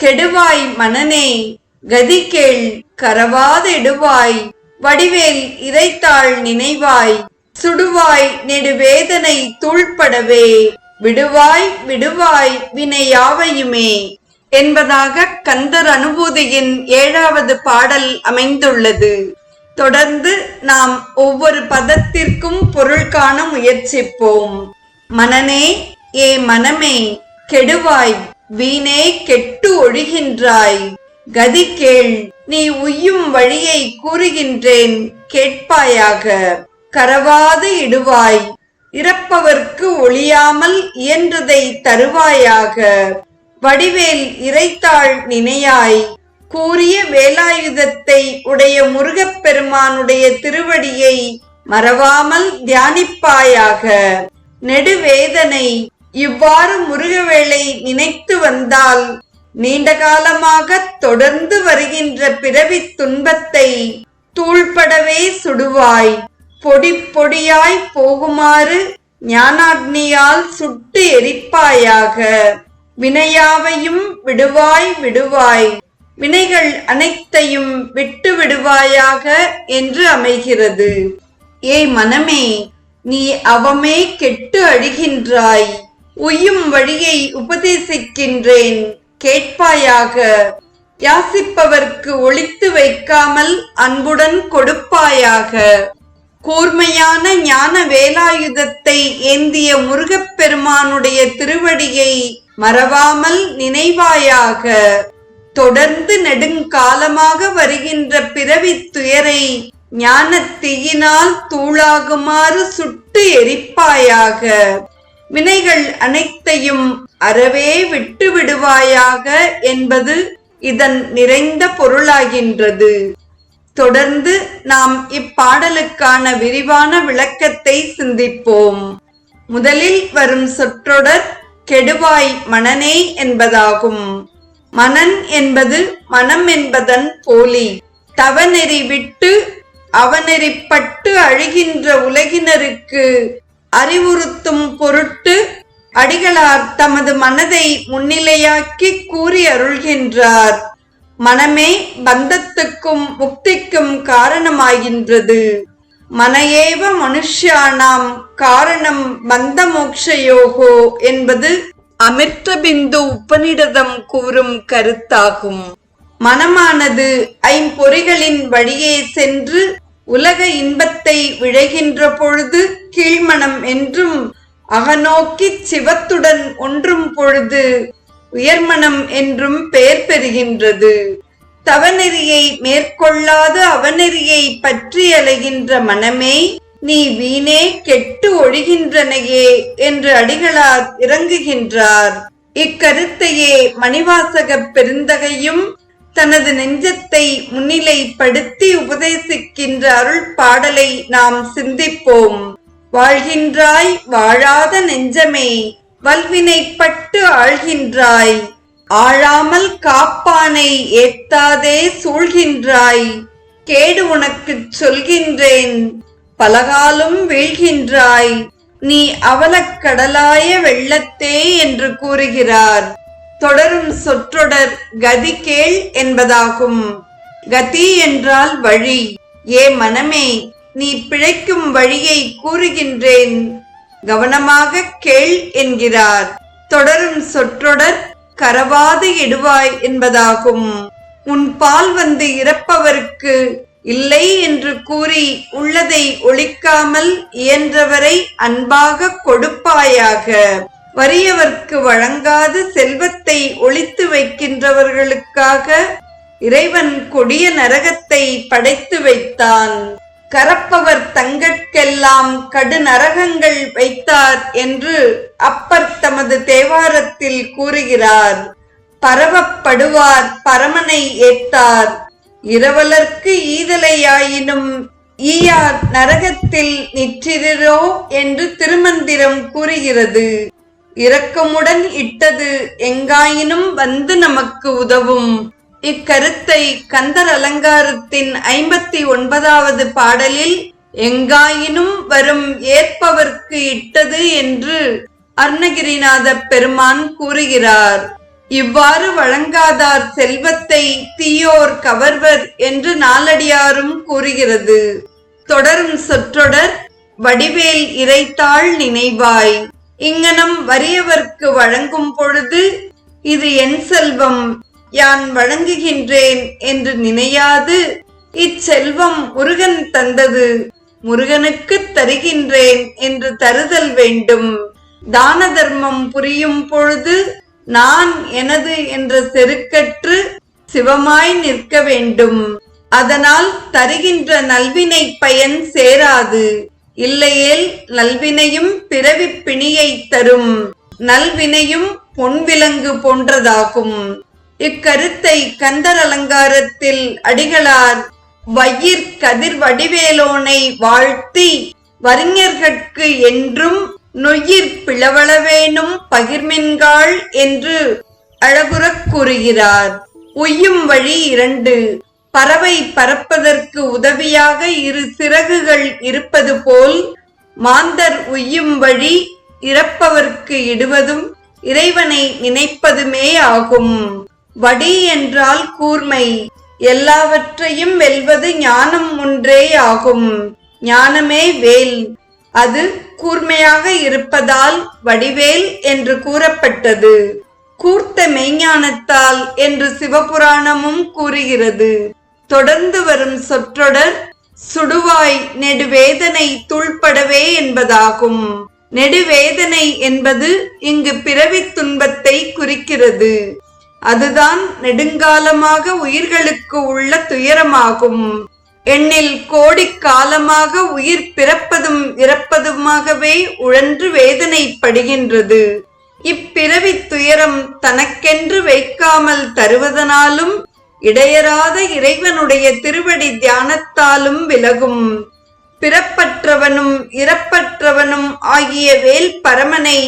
கெடுவாய் மனனே கதி கேள் கரவாதெடுவாய் வடிவேல் இறைத்தாள் நினைவாய் சுடுவாய் நெடுவேதனை தூள்படவே விடுவாய் விடுவாய் வினையாவையுமே. என்பதாக கந்தர் அனுபூதியின் ஏழாவது பாடல் அமைந்துள்ளது. தொடர்ந்து நாம் ஒவ்வொரு பதத்திற்கும் பொருள் காண முயற்சிப்போம். மனனே ஏ மனமே கெடுவாய் வீணே கெட்டு ஒழிகின்றாய். கதி கேள் நீ உய்யும் வழியை கூறுகின்றேன் கேட்பாயாக. கரவாது இடுவாய் இறப்பவர்க்கு ஒளியாமல் இயன்றதை தருவாயாக. வடிவேல் இறைத்தாள் நினையாய் கூறிய வேலாயுதத்தை உடைய முருகப்பெருமானுடைய திருவடியை மறவாமல் தியானிப்பாயாக. நெடுவேதனை இவ்வாறு முருகவேளை நினைத்து வந்தால் நீண்ட காலமாக தொடர்ந்து வருகின்ற பிறவி துன்பத்தை தூள்படவே சுடுவாய். பொடி பொடியாய் போகுமாறு ஞானாக்னியால் சுட்டு எரிப்பாயாக. வினையாவையும் விடுவாய் விடுவாய். வினைகள் அனைத்தையும் விட்டு விடுவாயாக என்று அமைகிறது. ஏ மனமே நீ அவமே கெட்டு அழிகின்றாய். உய்யும் வழியை உபதேசிக்கின்றேன். கேட்பாயாக. யாசிப்பவர்க்கு ஒழித்து வைக்காமல் அன்புடன் கொடுப்பாயாக. கூர்மையான ஞான வேலாயுதத்தை ஏந்திய முருகப்பெருமானுடைய திருவடியை மறவாமல் நினைவாயாக. தொடர்ந்து நெடுங்காலமாக வருகின்ற பிறவி துயரை ஞான தீயினால் தூளாகுமாறு சுட்டு எரிப்பாயாக. வினைகள் அனைத்தையும் அறவே விட்டு விடுவாயாக என்பது இதன் நிறைந்த பொருளாகின்றது. தொடர்ந்து நாம் இப்பாடலுக்கான விரிவான விளக்கத்தை சிந்திப்போம். முதலில் வரும் சொற்றொடர் கெடுவாய் மனனே என்பதாகும். மனன் என்பது மனம் என்பதன் போலி. தவநெறி விட்டு அவநெறிப்பட்டு அழுகின்ற உலகினருக்கு அறிவுறுத்தும் பொருட்டு அடிகளார் தமது மனதை முன்னிலையாக்கி கூறி அருள்கின்றார் மனமே பந்தத்துக்கும் முக்திக்கும் காரணமாகின்றது. மனையேவ மனுஷ்யானாம் காரணம் பந்த மோக்ஷயோகோ என்பது அமிர்தபிந்து உபனிடதம் கூறும் கருத்தாகும். மனமானது ஐம்பொறிகளின் வழியே சென்று உலக இன்பத்தை விழைகின்ற பொழுது கீழ்மனம் என்றும் அகநோக்கி சிவத்துடன் ஒன்றும் பொழுது உயர்மனம் என்றும் பெயர் பெறுகின்றது. தவநெறியை மேற்கொள்ளாத அவநெறியை பற்றி அலைகின்ற மனமே நீ வீணே கெட்டு ஒழிகின்றனையே என்று அடிகளார் இறங்குகின்றார். இக்கருத்தையே மணிவாசக பெருந்தகையும் தனது நெஞ்சத்தை முன்னிலைப்படுத்தி உபதேசிக்கின்ற அருள் பாடலை நாம் சிந்திப்போம். வாழ்கின்றாய் வாழாத நெஞ்சமே வல்வினைப்பட்டு ஆழ்கின்றாய். ஆழாமல் காப்பானை ஏத்தாதே சூழ்கின்றாய். கேடு உனக்குச் சொல்கின்றேன் பலகாலும் வீழ்கின்றாய். நீ அவலக்கடலாய வெள்ளத்தே என்று கூறுகிறார். தொடரும் சொற்றொடர் கதி கேள் என்பதாகும். கதி என்றால் வழி. ஏ மனமே நீ பிழைக்கும் வழியை கூறுகின்றேன். கவனமாக கேள் என்கிறார். தொடரும் சொற்றொடர் கரவாது இடுவாய் என்பதாகும். உன் பால் வந்து இறப்பவருக்கு இல்லை என்று கூறி உள்ளதை ஒழிக்காமல் இயன்றவரை அன்பாக கொடுப்பாயாக. வறியவர்க்கு வழங்காது செல்வத்தை ஒழித்து வைக்கின்றவர்களுக்காக இறைவன் கொடிய நரகத்தை படைத்து வைத்தான். கரப்பவர் தங்கட்கெல்லாம் கடு நரகங்கள் வைத்தார் என்று அப்பர் தமது தேவாரத்தில் கூறுகிறார். பரவப்படுவார் பரமனை ஏத்தார் இரவலர்க்கு ஈதலையாயினும் ஈயார் நரகத்தில் நிற்றிரோ என்று திருமந்திரம் கூறுகிறது. இரக்கமுடன் இட்டது எங்காயினும் வந்து நமக்கு உதவும். இக்கருத்தை கந்தர் அலங்காரத்தின் ஐம்பத்தி ஒன்பதாவது பாடலில் எங்காயினும் வரும் ஏற்பவர்க்கு இட்டது என்று அருணகிரிநாத பெருமான் கூறுகிறார். இவ்வாறு வழங்காதார் செல்வத்தை தீயோர் கவர்வர் என்று நாலடியாரும் கூறுகிறது. தொடரும் சொற்றொடர் வடிவேல் இறைத்தாள் நினைவாய் இங்கனம் வறியவர்க்கு வழங்கும் பொழுது இது என் செல்வம் யான் வழங்குகின்றேன் என்று நினையாது. இச்செல்வம் முருகன் தந்தது முருகனுக்கு தருகின்றேன் என்று தருதல் வேண்டும். தான தர்மம் புரியும் பொழுது நான் எனது என்ற செருக்கற்று சிவமாய் நிற்க வேண்டும். அதனால் தருகின்ற நல்வினை பயன் சேராது. இல்லையேல் நல்வினையும் பிறவி பிணியை தரும். நல்வினையும் பொன்விலங்கு போன்றதாகும். இக்கருத்தை கந்தர் அலங்காரத்தில் அடிகளார் வயிற் கதிர் வடிவேலோனை வாழ்த்தி வறிஞர்கட்கு என்றும் நொய்யிற் பிளவளவேனும் பகிர்மின்காள் என்று அழகுறக் கூறுகிறார். உய்யும் வழி இரண்டு. பறவை பறப்பதற்கு உதவியாக இரு சிறகுகள் இருப்பது போல் மாந்தர் உய்யும் வழி இறப்பவர்க்கு இடுவதும் இறைவனை நினைப்பதுமே ஆகும். வடி என்றால் கூர்மை. எல்லாவற்றையும் வெல்வது ஞானம் ஒன்றே ஆகும். ஞானமே வேல். அது கூர்மையாக இருப்பதால் வடிவேல் என்று கூறப்பட்டது. கூர்த்த மெய்ஞானத்தால் என்று சிவபுராணமும் கூறுகிறது. தொடர்ந்து வரும் சொற்றொடர் சுடுவாய் நெடுவேதனை துள்படவே என்பதாகும். நெடுவேதனை என்பது இங்கு பிறவி துன்பத்தை குறிக்கிறது. அதுதான் நெடுங்காலமாக உயிர்களுக்கு உள்ள துயரமாகும். எண்ணில் கோடி காலமாக உயிர் பிறப்பதும் இறப்பதுமாகவே உழன்று வேதனைப்படுகின்றது இப்பிறவி துயரம் தனக்கென்று வைக்காமல் தருவதனாலும் இடையராத இறைவனுடைய திருவடி தியானத்தாலும் விலகும். பிறப்பற்றவனும் இறப்பற்றவனும் ஆகிய வேல் பரமனை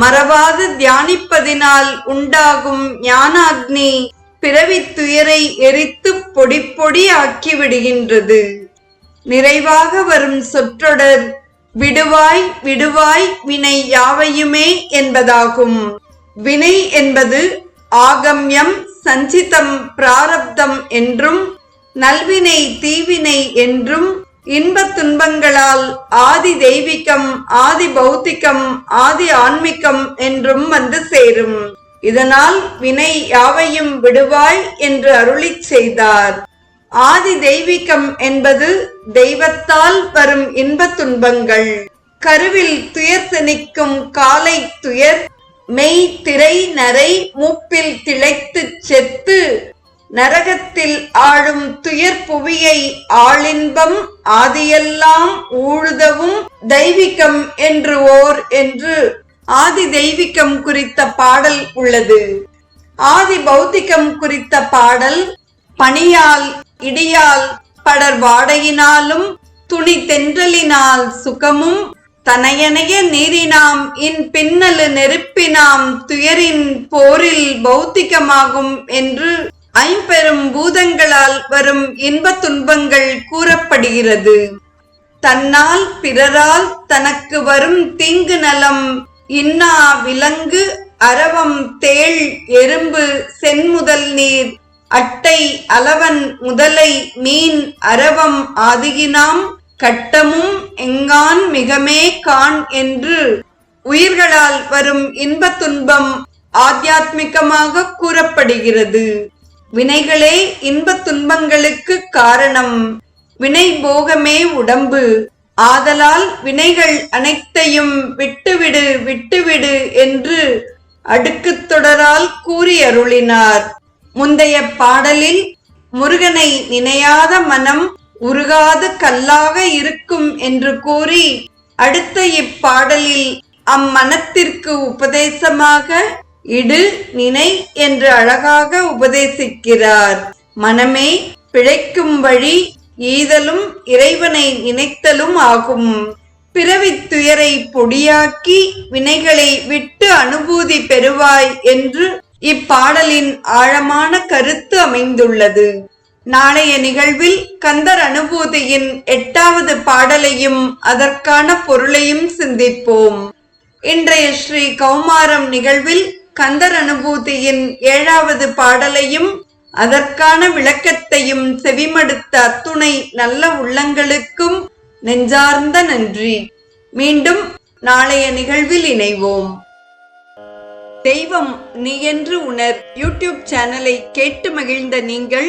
மறவாது தியானிப்பதினால் உண்டாகும் ஞானாக்னி பிறவி துயரை எரித்து பொடி பொடி விடுகின்றது நிறைவாக வரும் சொற்றொடர் விடுவாய் விடுவாய் வினை யாவையுமே என்பதாகும். வினை என்பது ஆகம்யம் சஞ்சிதம் பிராரப்தம் என்றும் நல்வினை தீவினை என்றும் இன்பத் துன்பங்களால் ஆதி தெய்வீகம் ஆதி பௌத்திகம் ஆதி ஆன்மீகம் என்றும் வந்து சேரும். இதனால் வினை யாவையும் விடுவாய் என்று அருளிச் செய்தார். ஆதி தெய்வீகம் என்பது தெய்வத்தால் வரும் இன்பத் துன்பங்கள். கருவில் துயர் திணிக்கும் காலை துயர் மெய் திரை நரை மூப்பில் திளைத்துச் செத்து நரகத்தில் ஆழும் துயர் புவியை ஆளின்பம் ஆதியெல்லாம் ஊழுதவும் தெய்வீகம் என்று ஓர் என்று ஆதி தெய்வீகம் குறித்த பாடல் உள்ளது. ஆதி பௌத்திகம் குறித்த பாடல் பனியால் இடியால் படர் வாடையினாலும் துணி தென்றலினால் சுகமும் தனையனைய நீரினாம் இன் பின்னலு நெருப்பினாம் துயரின் போரில் பௌத்திகமாகும் என்று ஐம்பெரும் பூதங்களால் வரும் இன்ப துன்பங்கள் கூறப்படுகிறது. தன்னால் பிறரால் தனக்கு வரும் தீங்கு நலம் இன்னா விலங்கு அரவம் தேள் எறும்பு சென்முதல் நீர் அட்டை அலவன் முதலை மீன் அரவம் ஆதியினாம் கட்டமும் எங்கான் மிகமே கான் என்று உயிர்களால் வரும் இன்ப துன்பம் ஆத்தியாத்மிகமாக கூறப்படுகிறது. வினைகளே இன்ப துன்பங்களுக்கு காரணம். வினை போகமே உடம்பு. ஆதலால் வினைகள் அனைத்தையும் விட்டுவிடு விட்டுவிடு என்று அடுக்குத் தொடரால் கூறி அருளினார் முந்தைய பாடலில் முருகனை நினையாத மனம் உருகாத கல்லாக இருக்கும் என்று கூறி அடுத்த இப்பாடலில் அம்மனத்திற்கு உபதேசமாக இடு நினை என்று அழகாக உபதேசிக்கிறார். மனமே பிழைக்கும் வழி ஈதலும் இறைவனை நினைத்தலும் ஆகும். பிறவித் துயரை பொடியாக்கி வினைகளை விட்டு அனுபூதி பெறுவாய் என்று இப்பாடலின் ஆழமான கருத்து அமைந்துள்ளது. நாளைய நிகழ்வில் கந்தர் அனுபூதியின் எட்டாவது பாடலையும் அதற்கான பொருளையும் சிந்திப்போம். இன்றைய ஸ்ரீ கௌமாரம் நிகழ்வில் கந்தர் அனுபூதியின் ஏழாவது பாடலையும் அதற்கான விளக்கத்தையும் செவிமடுத்த அத்துணை நல்ல உள்ளங்களுக்கும் நெஞ்சார்ந்த நன்றி. மீண்டும் நாளைய நிகழ்வில் இணைவோம். தெய்வம் நீ என்று உணர் யூடியூப் சேனலை கேட்டு மகிழ்ந்த நீங்கள்